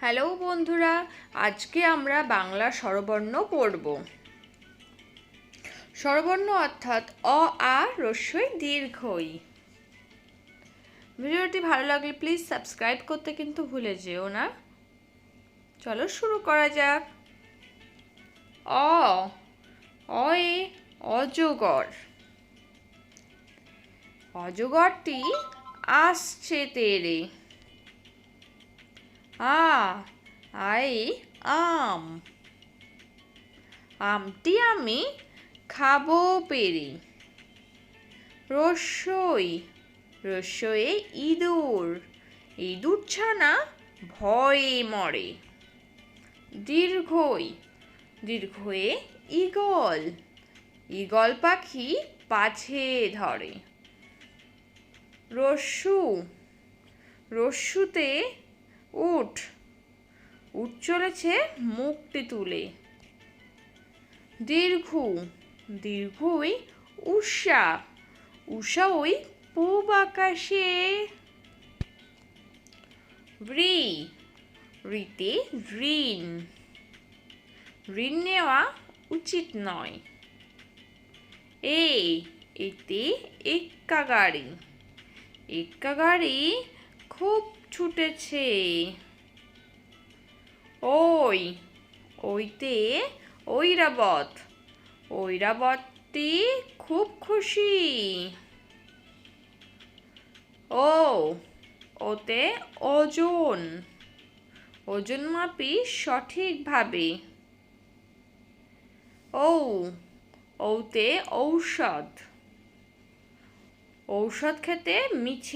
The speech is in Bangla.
হ্যালো বন্ধুরা, আজকে আমরা বাংলা স্বরবর্ণ পড়ব। স্বরবর্ণ অর্থাৎ অ, আ, রস্যই দীর্ঘই। ভিডিওটি ভালো লাগলে প্লিজ সাবস্ক্রাইব করতে কিন্তু ভুলে যেও না। চলো শুরু করা যাক। অ, অয়ে অজগর। অজগরটি আসছে তেরে। আ আই আম। আমটি আমি খাব পেরে। রসই। রসয়ে ইঁদুর। ইঁদুর ছানা ভয়ে মরে। দীর্ঘই। দীর্ঘয়ে ঈগল। ঈগল পাখি পাছে ধরে। রস্যু রস্যুতে উঠ। উঠ চলেছে মুখটি তুলে। দীর্ঘ, দীর্ঘই উষা উষা ওই পূব আকাশে। রি, রিতে ঋণ। ঋণ নেওয়া উচিত নয়। এ, এতে এক্কা গাড়ি এক্কা গাড়ি খুব ছুটেছে। ওই, ওইতে ঐরাবত। ঐরাবতটি খুব খুশি। ও, ওতে ওজন ওজন মাপি সঠিকভাবে। ও ওতে ঔষধ। ঔষধ খেতে মিছে